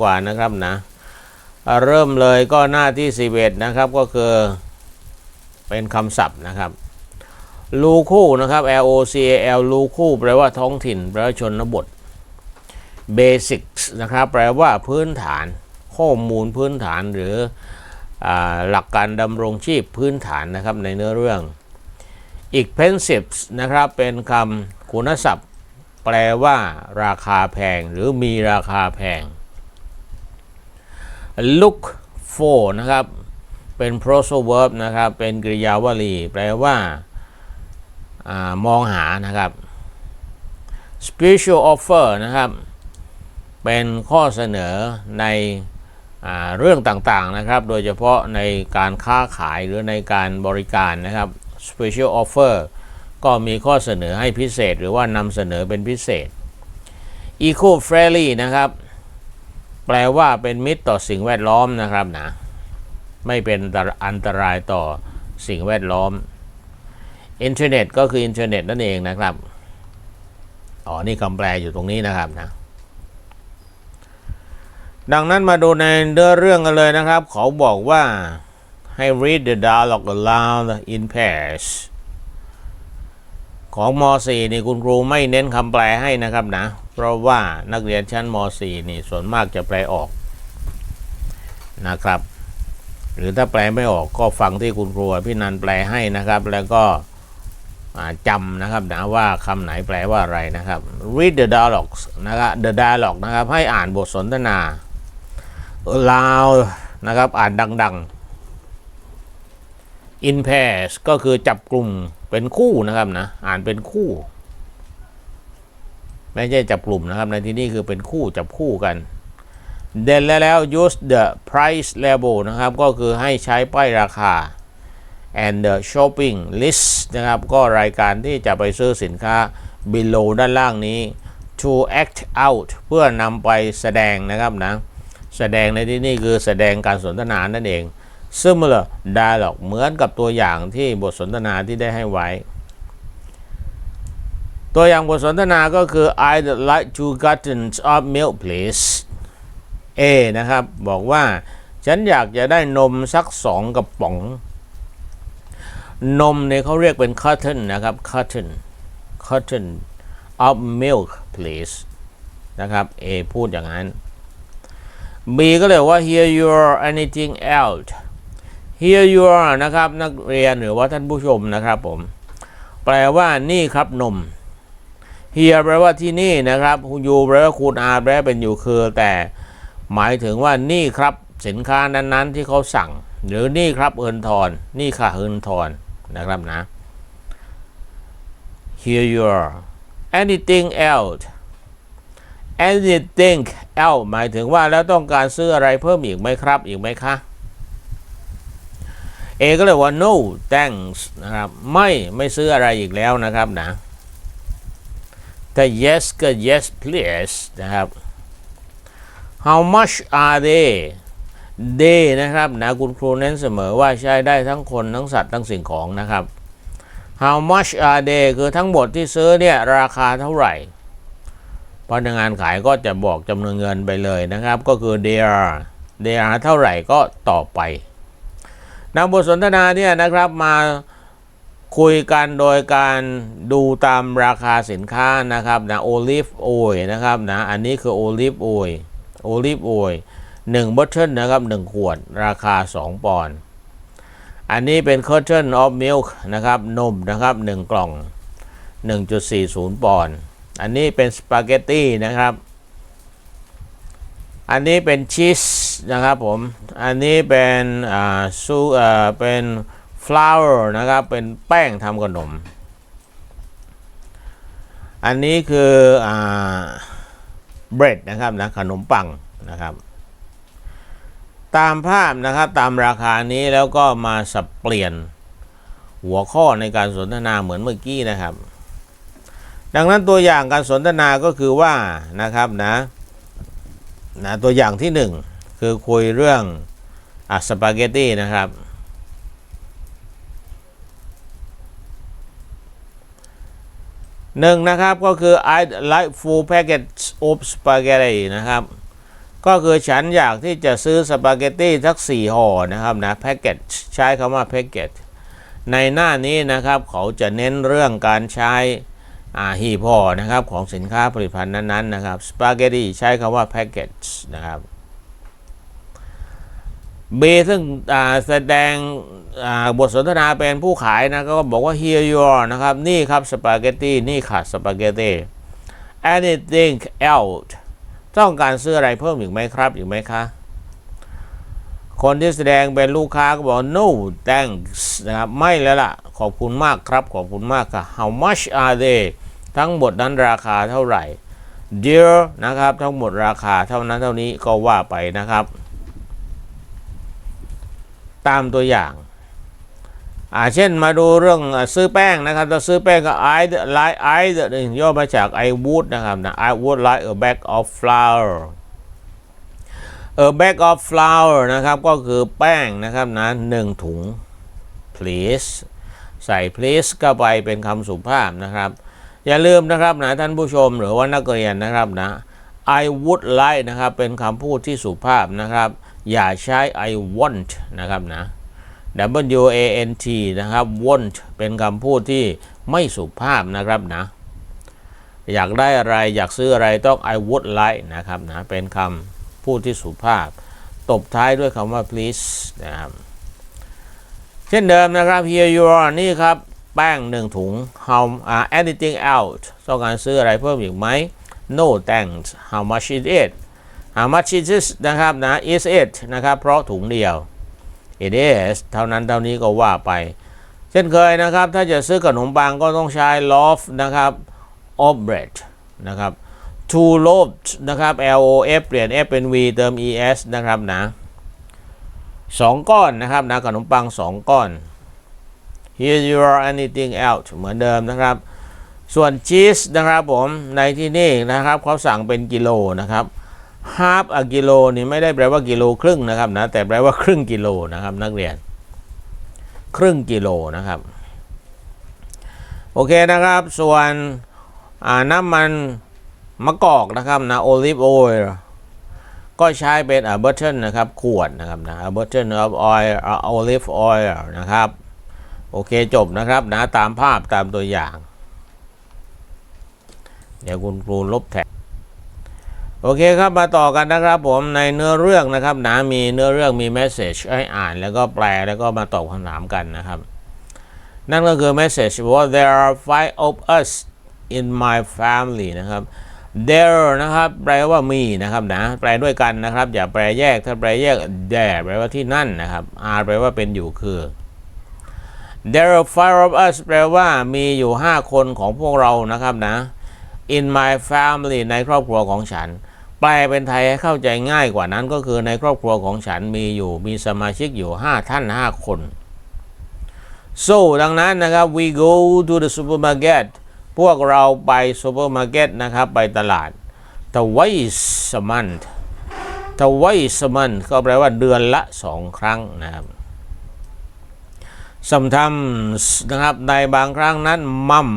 กว่านะครับนะเริ่มเลยก็หน้าที่11นะครับก็คือเป็นคำศัพท์นะครับลูคู่นะครับ L O C A L ลูคู่แปลว่าท้องถิ่นแปลว่าชนบท Basics นะครับแปลว่าพื้นฐาน ข้อมูลพื้นฐานหรืออหลักการดำรงชีพพื้นฐานนะครับในเนื้อเรื่อง expensive นะครับเป็นคำคุณศัพท์ แปลว่าราคาแพง หรือมีราคาแพง look for นะครับ เป็น prosal verb นะครับ เป็นกริยาวลี แปลว่าอามองหานะครับ special offer นะครับ เป็นข้อเสนอในอเรื่องต่างๆนะครับ โดยเฉพาะในการค้าขายหรือในการบริการนะครับ special offer ก็มีข้อเสนอให้พิเศษหรือว่านำเสนอเป็นพิเศษ eco friendly นะครับ แปลว่าเป็นมิตรต่อสิ่งแวดล้อมนะครับนะไม่เป็นอันตรายต่อสิ่งแวดล้อมอินเทอร์เน็ตก็คืออินเทอร์เน็ตนั่นเองนะครับอ๋อนี่คำแปลอยู่ตรงนี้นะครับนะดังนั้นมาดูในเนื้อเรื่องกันเลยนะครับ เขาบอกว่าให้ read the dialogue aloud in pairs ของม .4 นี่คุณครูไม่เน้นคำแปลให้นะครับนะ เพราะว่านักเรียนชั้นม .4 นี่ส่วนมากจะแปลออกนะครับ หรือถ้าแปลไม่ออกก็ฟังที่คุณครูพี่นันแปลให้นะครับ แล้วก็จำนะครับนะว่าคำไหนแปลว่าอะไรนะครับ read the dialogues นะครับ the dialogue นะครับให้อ่านบทสนทนา loud นะครับอ่านดัง ๆ in pairs ก็คือจับกลุ่มเป็นคู่นะครับนะ อ่านเป็นคู่ ไม่ใช่จับกลุ่มนะครับ ในที่นี้คือเป็นคู่จับคู่กัน เด่นแล้วแล้ว use the price label นะครับ ก็คือให้ใช้ป้ายราคา and the shopping list นะครับ ก็รายการที่จะไปซื้อสินค้า below ด้านล่างนี้ to act out เพื่อนำไปแสดงนะครับนะ แสดงในที่นี้คือแสดงการสนทนานั่นเอง similar dialogue เหมือนกับตัวอย่างที่บทสนทนาที่ได้ให้ไว้ ตัวอย่างบทสนทนาก็คือ I'd like two cartons of milk please A นะครับ บอกว่าฉันอยากจะได้นมสักสองกระป๋อง นมเนี่ยเขาเรียกเป็น carton นะครับ carton carton of milk please นะครับ A พูดอย่างนั้น B ก็เลยว่า here you are anything else here you are นะครับนักเรียนหรือว่าท่านผู้ชมนะครับผม แปลว่านี่ครับนม here แปลว่าที่นี่นะครับ you แปลว่าคุณอาแปลเป็นอยู่คือ แต่หมายถึงว่านี่ครับสินค้านั้นๆ ที่เขาสั่ง หรือนี่ครับเอินทอนนี่ค่ะเอินทอนนะครับนะ here you are anything else anything else หมายถึงว่าแล้วต้องการซื้ออะไรเพิ่มอีกไหมครับอีกไหมคะ เอก็เลยว่า no thanks นะครับ ไม่ไม่ซื้ออะไรอีกแล้วนะครับนะถ้า yes ก็ yes please นะครับ how much are they they นะครับนะคุณครูเน้นเสมอว่าใช้ได้ทั้งคนทั้งสัตว์ทั้งสิ่งของนะครับ how much are they คือทั้งหมดที่ซื้อเนี่ยราคาเท่าไหร่พนักงานขายก็จะบอกจำนวนเงินไปเลยนะครับ ก็คือ they are they are เท่าไหร่ก็ต่อไป นำบทสนทนาเนี่ยนะครับมาคุยกันโดยการดูตามราคาสินค้านะครับนะ olive oil นะครับนะอันนี้คือ olive oil olive oil 1 bottle นะครับ1ขวดราคา 2 ปอนด์อันนี้เป็น carton of milk นะครับนมนะครับ 1 กล่อง 1.40 ปอนด์อันนี้เป็นสปาเกตตี้นะครับ อันนี้เป็นชีสนะครับผม อันนี้เป็นอ่าซูอ่อเป็น flour นะครับ เป็นแป้งทำขนม อันนี้คืออ่า bread นะครับนะขนมปังนะครับ ตามภาพนะครับตามราคานี้แล้วก็มาสับเปลี่ยนหัวข้อในการสนทนาเหมือนเมื่อกี้นะครับ ดังนั้นตัวอย่างการสนทนาก็คือว่านะครับนะ นะตัวอย่างที่หนึ่งคือคุยเรื่องอะสปาเกตตี้นะครับ หนึ่งนะครับก็คือ I like full packets of spaghetti นะครับ ก็คือฉันอยากที่จะซื้อสปาเกตตี้สักสี่ห่อนะครับนะแพ็กเกจใช้คำว่าแพ็กเกจในหน้านี้นะครับ เขาจะเน้นเรื่องการใช้ หีบห่อนะครับของสินค้าผลิตภัณฑ์นั้นๆนะครับสปาเกตตีใช้คำว่าแพ็กเกจนะครับเบซึ่งแสดงบทสนทนาเป็นผู้ขายนะก็บอกว่า here you are นะครับ นี่ครับสปาเกตตีนี่ค่ะสปาเกตตี anything else ต้องการซื้ออะไรเพิ่มอีกไหมครับอีกไหมคะคนที่แสดงเป็นลูกค้าก็บอก no thanks นะครับ ไม่แล้วล่ะ ขอบคุณมากครับ ขอบคุณมากค่ะ how much are they ทั้งหมดนั้นราคาเท่าไหร่ dear นะครับ ทั้งหมดราคาเท่านั้นเท่านี้ก็ว่าไปนะครับ ตามตัวอย่างอ่าเช่นมาดูเรื่องซื้อแป้งนะครับถ้าซื้อแป้งก็ I like I ย่อมาจาก I would นะครับนะ I would like a bag of flour a bag of flour นะครับก็คือแป้งนะครับนะหนึ่งถุง please ใส่ please เข้าไปเป็นคำสุภาพนะครับ อย่าลืมนะครับนะท่านผู้ชมหรือว่านักเรียนนะครับนะ I would like นะครับเป็นคำพูดที่สุภาพนะครับ อย่าใช้ I want นะครับนะ W A N T นะครับ want เป็นคำพูดที่ไม่สุภาพนะครับนะ อยากได้อะไรอยากซื้ออะไรต้อง I would like นะครับนะ เป็นคำพูดที่สุภาพ ตบท้ายด้วยคำว่า please นะครับ เช่นเดิมนะครับ here you are นี่ครับ แป้งหนึ่งถุง how uh, anything else ต้องการซื้ออะไรเพิ่มอีกไหม no thanks how much is it how much is this นะครับนะ is it นะครับเพราะถุงเดียว it is เท่านั้นเท่านี้ก็ว่าไป เช่นเคยนะครับ ถ้าจะซื้อขนมปังก็ต้องใช้ loaf นะครับ of bread นะครับ two loaves นะครับ L O F เปลี่ยน F เป็น V เติม E S นะครับนะสองก้อนนะครับนะขนมปังสองก้อน here you are anything else เหมือนเดิมนะครับ ส่วนชีสนะครับผมในที่นี่นะครับเขาสั่งเป็นกิโลนะครับ half a กิโลนี่ไม่ได้แปลว่ากิโลครึ่งนะครับนะแต่แปลว่าครึ่งกิโลนะครับนักเรียน ครึ่งกิโลนะครับ โอเคนะครับ ส่วนน้ำมันมะกอกนะครับนะ olive oil ก็ใช้เป็น a bottle นะครับ ขวดนะครับนะ a bottle of oil olive oil นะครับ โอเคจบนะครับนะตามภาพตามตัวอย่าง เดี๋ยวคุณครูลบแท็กโอเคครับมาต่อกันนะครับผมในเนื้อเรื่องนะครับนะมีเนื้อเรื่องมีเมสเซจให้อ่านแล้วก็แปลแล้วก็มาตอบคำถามกันนะครับ นั่นก็คือเมสเซจว่า there are five of us in my family นะครับ there นะครับแปลว่ามีนะครับนะแปลด้วยกันนะครับ อย่าแปลแยกถ้าแปลแยก there แปลว่าที่นั่นนะครับ are แปลว่าเป็นอยู่คือ there are five of us แปลว่ามีอยู่ 5 คนของพวกเรานะครับนะ in my family ในครอบครัวของฉัน แปลเป็นไทยให้เข้าใจง่ายกว่านั้นก็คือในครอบครัวของฉันมีอยู่มีสมาชิกอยู่ 5 ท่าน 5 คน so ดังนั้นนะครับ we go to the supermarket พวกเราไปซูเปอร์มาร์เก็ตนะครับไปตลาด twice a month twice a month ก็แปลว่าเดือนละสองครั้งนะครับ sometimes นะครับในบางครั้งนั้นมัม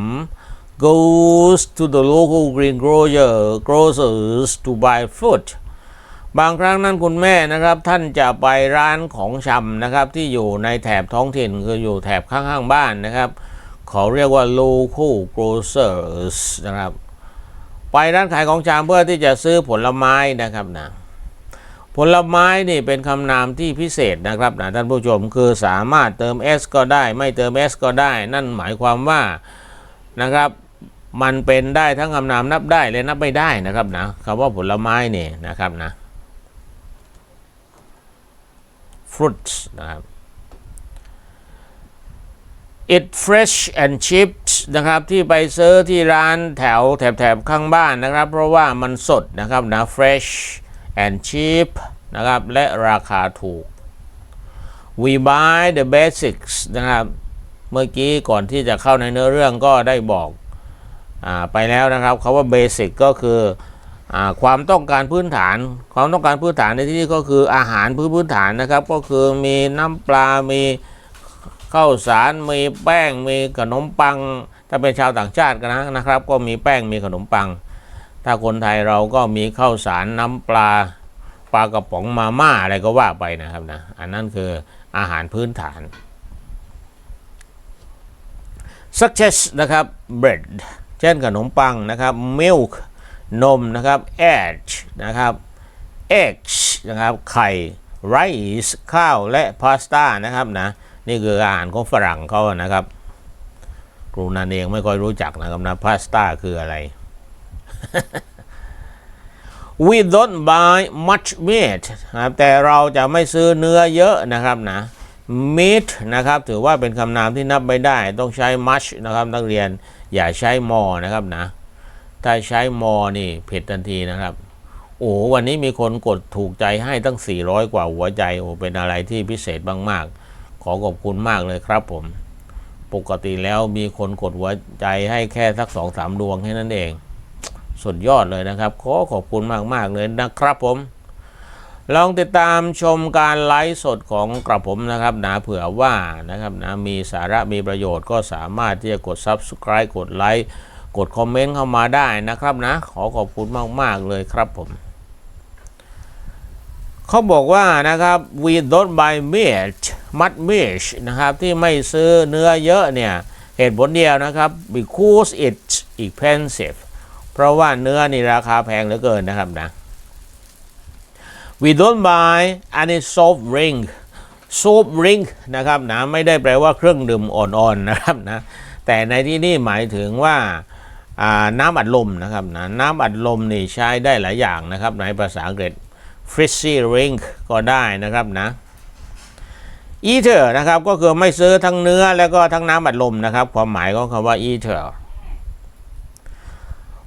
goes to the local green grocer grocers to buy food บางครั้งนั้นคุณแม่นะครับท่านจะไปร้านของชำนะครับที่อยู่ในแถบท้องถิ่นคืออยู่แถบข้างๆบ้านนะครับเขาเรียกว่า local grocers นะครับ ไปร้านขายของชำเพื่อที่จะซื้อผลไม้นะครับนะ ผลไม้นี่เป็นคำนามที่พิเศษนะครับนะท่านผู้ชมคือสามารถเติม s ก็ได้ ไม่เติม s ก็ได้ นั่นหมายความว่านะครับมันเป็นได้ทั้งคำนามนับได้และนับไม่ได้นะครับนะคำว่าผลไม้นี่นะครับนะ fruits นะครับ it fresh and cheap นะครับที่ไปซื้อที่ร้านแถวแถบแถบข้างบ้านนะครับ เพราะว่ามันสดนะครับนะ fresh and cheap นะครับ และราคาถูก we buy the basics นะครับ เมื่อกี้ก่อนที่จะเข้าในเนื้อเรื่องก็ได้บอกอไปแล้วนะครับคาว่า basic ก็คืออความต้องการพื้นฐาน ความต้องการพื้นฐานในที่นี้ก็คืออาหารพื้นพื้นฐานนะครับ ก็คือมีน้ำปลา มีข้าวสาร มีแป้ง มีขนมปัง ถ้าเป็นชาวต่างชาติกันนะนะครับ ก็มีแป้ง มีขนมปัง ถ้าคนไทยเราก็มีข้าวสารน้ำปลาปลากระป๋องมาม่าอะไรก็ว่าไปนะครับนะอันนั้นคืออาหารพื้นฐาน such as นะครับ bread เช่นขนมปังนะครับ milk นมนะครับ egg นะครับ eggs นะครับ ไข่ rice ข้าวและพาสต้านะครับนะนี่คืออาหารของฝรั่งเขานะครับครูนันเองไม่ค่อยรู้จักนะครับนะพาสต้าคืออะไร we don't buy much meat นะครับแต่เราจะไม่ซื้อเนื้อเยอะนะครับนะ meat นะครับ ถือว่าเป็นคำนามที่นับไม่ได้ ต้องใช้ much นะครับ นักเรียนอย่าใช้ more นะครับนะ ถ้าใช้ more นี่ผิดทันทีนะครับ โอ้วันนี้มีคนกดถูกใจให้ตั้ง 400 กว่าหัวใจ โอ้เป็นอะไรที่พิเศษมากๆ ขอขอบคุณมากเลยครับผม ปกติแล้วมีคนกดหัวใจให้แค่สักสองสามดวงแค่นั้นเอง สุดยอดเลยนะครับ ขอขอบคุณมาก ๆ เลยนะครับผม ลองติดตามชมการไลฟ์สดของกระผมนะครับนะเผื่อว่านะครับนะมีสาระมีประโยชน์ก็สามารถที่จะกด Subscribe กดไลค์กดคอมเมนต์เข้ามาได้นะครับนะ ขอขอบคุณมาก ๆ เลยครับผมเขาบอกว่านะครับ we don't buy meat mud meat นะครับ ที่ไม่ซื้อเนื้อเยอะเนี่ย เหตุผลเดียวนะครับ because it's expensive เพราะว่าเนื้อนี่ราคาแพงเหลือเกินนะครับนะ we don't buy any soft drink soft drink นะครับนะไม่ได้แปลว่าเครื่องดื่มอ่อนๆนะครับนะแต่ในที่นี่หมายถึงว่าน้ำอัดลมนะครับนะน้ำอัดลมนี่ใช้ได้หลายอย่างนะครับ ในภาษาอังกฤษ frizzy drink ก็ได้นะครับนะ eater นะครับก็คือไม่ซื้อทั้งเนื้อแล้วก็ทั้งน้ำอัดลมนะครับ ความหมายของคำว่า eater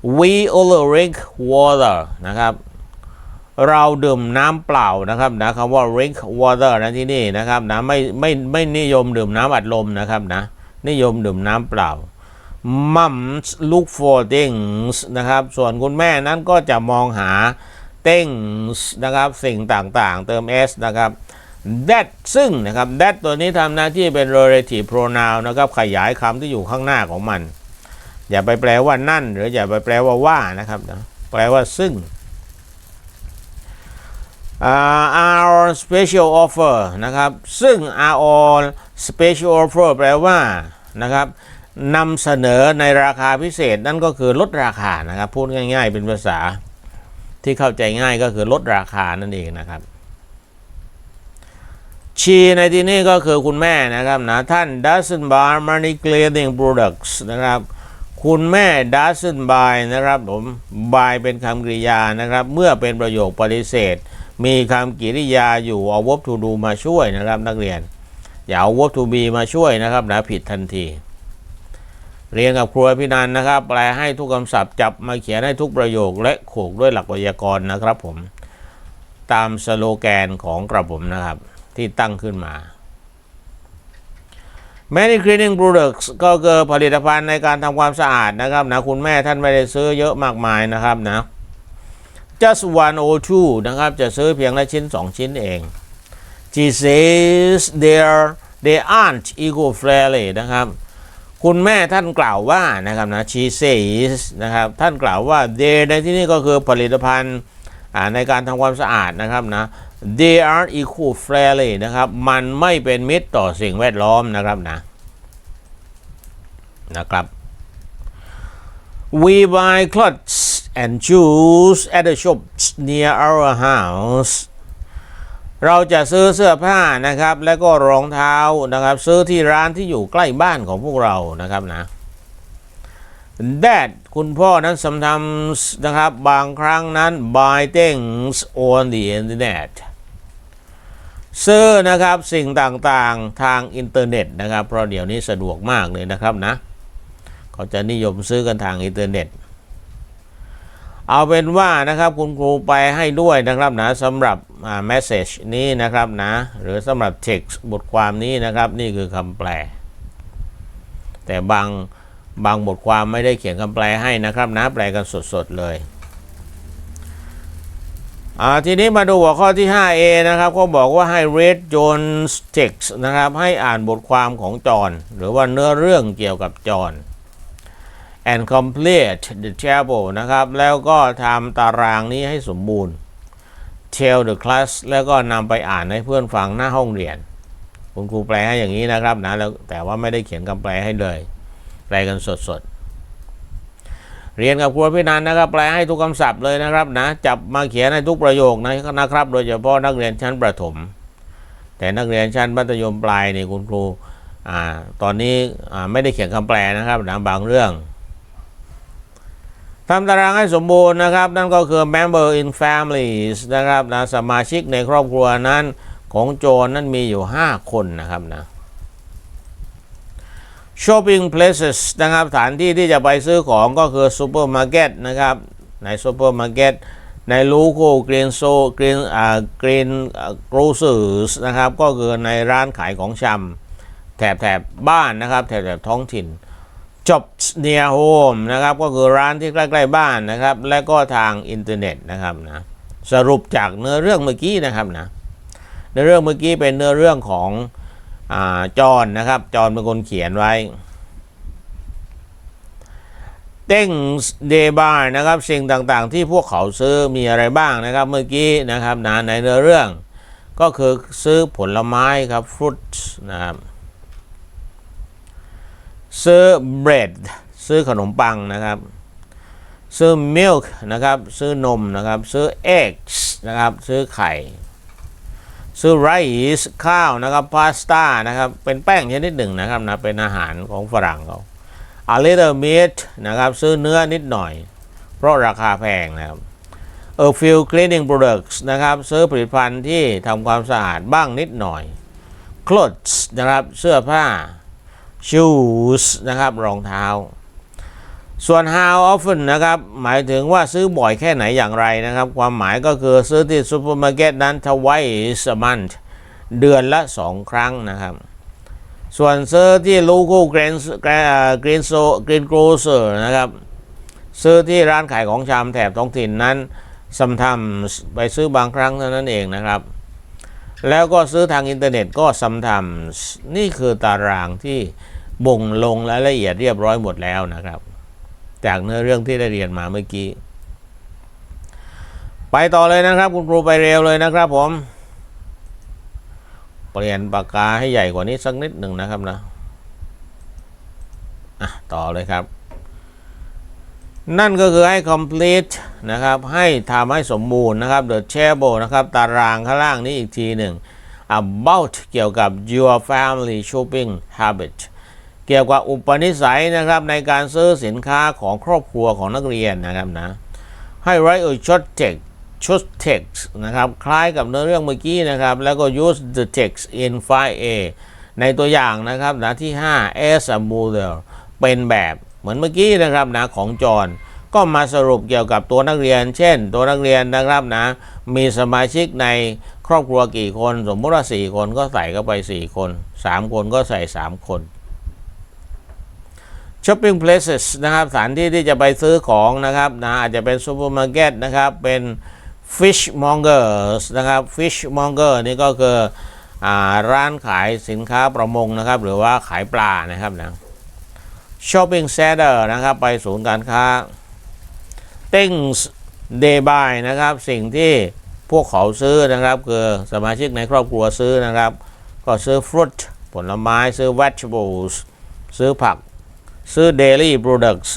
we only drink water นะครับเราดื่มน้ำเปล่านะครับนะคำว่า drink water นะที่นี่นะครับนะไม่ไม่ไม่นิยมดื่มน้ำอัดลมนะครับนะนิยมดื่มน้ำเปล่า mums look for things นะครับส่วนคุณแม่นั้นก็จะมองหา things นะครับสิ่งต่างๆ เติม s นะครับ that ซึ่งนะครับ that ตัวนี้ทำหน้าที่เป็น relative pronoun นะครับขยายคำที่อยู่ข้างหน้าของมัน อย่าไปแปลว่านั่น หรืออย่าไปแปลว่าว่านะครับนะแปลว่าซึ่ง uh, our special offer นะครับ ซึ่ง our special offer แปลว่านะครับนำเสนอในราคาพิเศษนั่นก็คือลดราคานะครับ พูดง่าย ๆ เป็นภาษาที่เข้าใจง่ายก็คือลดราคานั่นเองนะครับ ชีในที่นี้ก็คือคุณแม่นะครับนะท่าน doesn't buy money cleaning products นะครับ คุณแม่ doesn't buy นะครับผม buy เป็นคำกริยานะครับ เมื่อเป็นประโยคปฏิเสธ มีคำกริยาอยู่เอา verb to do มาช่วยนะครับ นักเรียน อย่าเอา verb to be มาช่วยนะครับนะผิดทันที เรียนกับครูพินันนะครับ แปลให้ทุกคำศัพท์จับมาเขียนให้ทุกประโยคและโขกด้วยหลักไวยากรณ์นะครับผม ตามสโลแกนของกระผมนะครับ ที่ตั้งขึ้นมา Many cleaning products ก็คือผลิตภัณฑ์ในการทำความสะอาดนะครับนะคุณแม่ท่านไม่ได้ซื้อเยอะมากมายนะครับนะ just one or two นะครับ จะซื้อเพียงละชิ้น 2 ชิ้นเอง She says there they aren't eco-friendly นะครับ คุณแม่ท่านกล่าวว่านะครับนะ she says นะครับ ท่านกล่าวว่า they ในที่นี้ก็คือผลิตภัณฑ์ในการทำความสะอาดนะครับนะ they are eco-friendly นะครับ มันไม่เป็นมิตรต่อสิ่งแวดล้อมนะครับนะ นะครับ we buy clothes and shoes at the shops near our house เราจะซื้อเสื้อผ้านะครับ และก็รองเท้านะครับ ซื้อที่ร้านที่อยู่ใกล้บ้านของพวกเรานะครับนะ that คุณพ่อนั้น sometimes นะครับ บางครั้งนั้น buy things on the internet ซื้อนะครับสิ่งต่างๆทางอินเทอร์เน็ตนะครับ เพราะเดี๋ยวนี้สะดวกมากเลยนะครับนะเขาจะนิยมซื้อกันทางอินเทอร์เน็ต เอาเป็นว่านะครับคุณครูไปให้ด้วยนะครับนะสำหรับอ่า message นี้นะครับนะหรือสำหรับ text บทความนี้นะครับ นี่คือคำแปล แต่บางบางบทความไม่ได้เขียนคำแปลให้นะครับนะแปลกันสดๆเลย อ่าทีนี้มาดูหัวข้อที่ 5a นะครับเขาบอกว่าให้ Red John's text นะครับ ให้อ่านบทความของจอห์นหรือว่าเนื้อเรื่องเกี่ยวกับจอห์น and complete the table นะครับ แล้วก็ทำตารางนี้ให้สมบูรณ์ tell the class แล้วก็นำไปอ่านให้เพื่อนฟังหน้าห้องเรียน คุณครูแปลให้อย่างนี้นะครับนะแล้วแต่ว่าไม่ได้เขียนคำแปลให้เลย แปลกันสดๆ เรียนกับครูพี่นันนะครับแปลให้ทุกคำศัพท์เลยนะครับนะจับมาเขียนให้ทุกประโยคนะนะครับ โดยเฉพาะนักเรียนชั้นประถม แต่นักเรียนชั้นมัธยมปลายนี่คุณครูอ่าตอนนี้อ่าไม่ได้เขียนคำแปลนะครับนะบางเรื่องทำตารางให้สมบูรณ์นะครับ นั่นก็คือ member in families นะครับนะสมาชิกในครอบครัวนั้นของโจรนั้นมีอยู่ 5 คนนะครับนะ shopping places นะครับสถานที่ที่จะไปซื้อของก็คือซูเปอร์มาร์เก็ตนะครับ ในซูเปอร์มาร์เก็ตในลูโก้กรีนโซกรีนอ่ากรีนกรูซอร์นะครับ ก็คือในร้านขายของชำแถบแถบบ้านนะครับแถบแถบท้องถิ่น Jobs near home นะครับ ก็คือร้านที่ใกล้ ๆ บ้านนะครับ และก็ทางอินเทอร์เน็ตนะครับนะสรุปจากเนื้อเรื่องเมื่อกี้นะครับนะเนื้อเรื่องเมื่อกี้เป็นเนื้อเรื่องของ จอห์นนะครับ จอห์นเป็นคนเขียนไว้ things they buy นะครับ สิ่งต่างๆ ที่พวกเขาซื้อมีอะไรบ้างนะครับ เมื่อกี้นะครับนะในเนื้อเรื่อง ก็คือซื้อผลไม้ครับ fruits นะครับ ซื้อ bread ซื้อขนมปังนะครับ ซื้อ milk นะครับ ซื้อนมนะครับ ซื้อ eggs นะครับ ซื้อไข่ ซื้อ rice ข้าวนะครับ pasta นะครับ เป็นแป้งชนิดหนึ่งนะครับนะเป็นอาหารของฝรั่งเขา a little meat นะครับ ซื้อเนื้อนิดหน่อย เพราะราคาแพงนะครับ a few cleaning products นะครับ ซื้อผลิตภัณฑ์ที่ทำความสะอาดบ้างนิดหน่อย clothes นะครับ เสื้อผ้า shoes นะครับรองเท้า ส่วน how often นะครับ หมายถึงว่าซื้อบ่อยแค่ไหนอย่างไรนะครับ ความหมายก็คือซื้อที่ซูเปอร์มาร์เก็ตนั้น twice a month เดือนละ 2 ครั้งนะครับ ส่วนซื้อที่ local green green so green grocer นะครับ ซื้อที่ร้านขายของชำแถบท้องถิ่นนั้น sometimes ไปซื้อบางครั้งเท่านั้นเองนะครับ แล้วก็ซื้อทางอินเทอร์เน็ตก็ sometimes นี่คือตารางที่บ่งลงรายละเอียดเรียบร้อยหมดแล้วนะครับ จากเนื้อเรื่องที่ได้เรียนมาเมื่อกี้ ไปต่อเลยนะครับ คุณครูไปเร็วเลยนะครับ ผม เปลี่ยนปากกาให้ใหญ่กว่านี้สักนิดหนึ่งนะครับนะอะต่อเลยครับ นั่นก็คือให้ complete นะครับ ให้ทำให้สมบูรณ์นะครับ the table นะครับ ตารางข้างล่างนี้อีกทีหนึ่ง about เกี่ยวกับ your family shopping habit เกี่ยวกับอุปนิสัยนะครับในการซื้อสินค้าของครอบครัวของนักเรียนนะครับนะให้ write a short text short text นะครับ คล้ายกับเนื้อเรื่องเมื่อกี้นะครับ แล้วก็ use the text in file A ในตัวอย่างนะครับนะที่ 5 as a model เป็นแบบเหมือนเมื่อกี้นะครับนะของจอห์นก็มาสรุปเกี่ยวกับตัวนักเรียน เช่น ตัวนักเรียนนะครับนะมีสมาชิกในครอบครัวกี่คน สมมติว่า 4 คนก็ใส่เข้าไป 4 คน 3 คนก็ใส่ 3 คน shopping places นะครับสถานที่ที่จะไปซื้อของนะครับนะอาจจะเป็นซูเปอร์มาร์เก็ตนะครับ เป็น fish mongers นะครับ fish monger นี่ก็คืออร้านขายสินค้าประมงนะครับ หรือว่าขายปลานะครับนะ shopping center นะครับ ไปศูนย์การค้า things they buy นะครับ สิ่งที่พวกเขาซื้อนะครับ คือสมาชิกในครอบครัวซื้อนะครับ ก็ซื้อ fruit ผลไม้ซื้อ vegetables ซื้อผัก ซื้อ daily products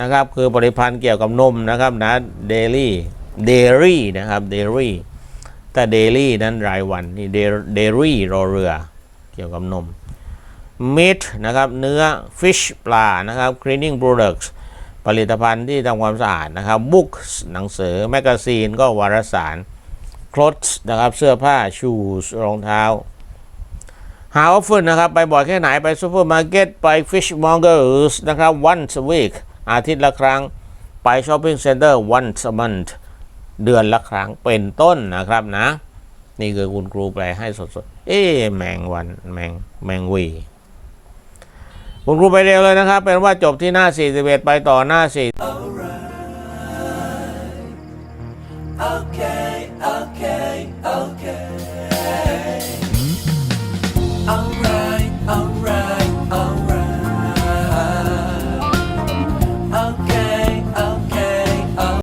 นะครับคือผลิตภัณฑ์เกี่ยวกับนมนะครับนะ daily dairy นะครับ dairy แต่ daily นั้นรายวันนี่ dairy รอเรือ เกี่ยวกับนม meat นะครับเนื้อ fish ปลานะครับ cleaning products ผลิตภัณฑ์ที่ทำความสะอาดนะครับ books หนังสือ magazine ก็วารสาร clothes นะครับเสื้อผ้า shoes รองเท้า หาออฟเฟนนะครับ ไปบ่อยแค่ไหน ไปซูเปอร์มาร์เก็ต ไปฟิชมอ m เกอร์สนะครับ once a week อาทิตย์ละครั้ง ไปช้อปปิ้งเซ็นเตอร์ once a month เดือนละครั้งเป็นต้นนะครับนะ นี่คือคุณครูแปลให้สดๆ เอ๊แมงวันแมงแมงวีคุณครูไปเร็วเลยนะครับ เป็นว่าจบที่หน้า 41 ไปต่อหน้า4 okay.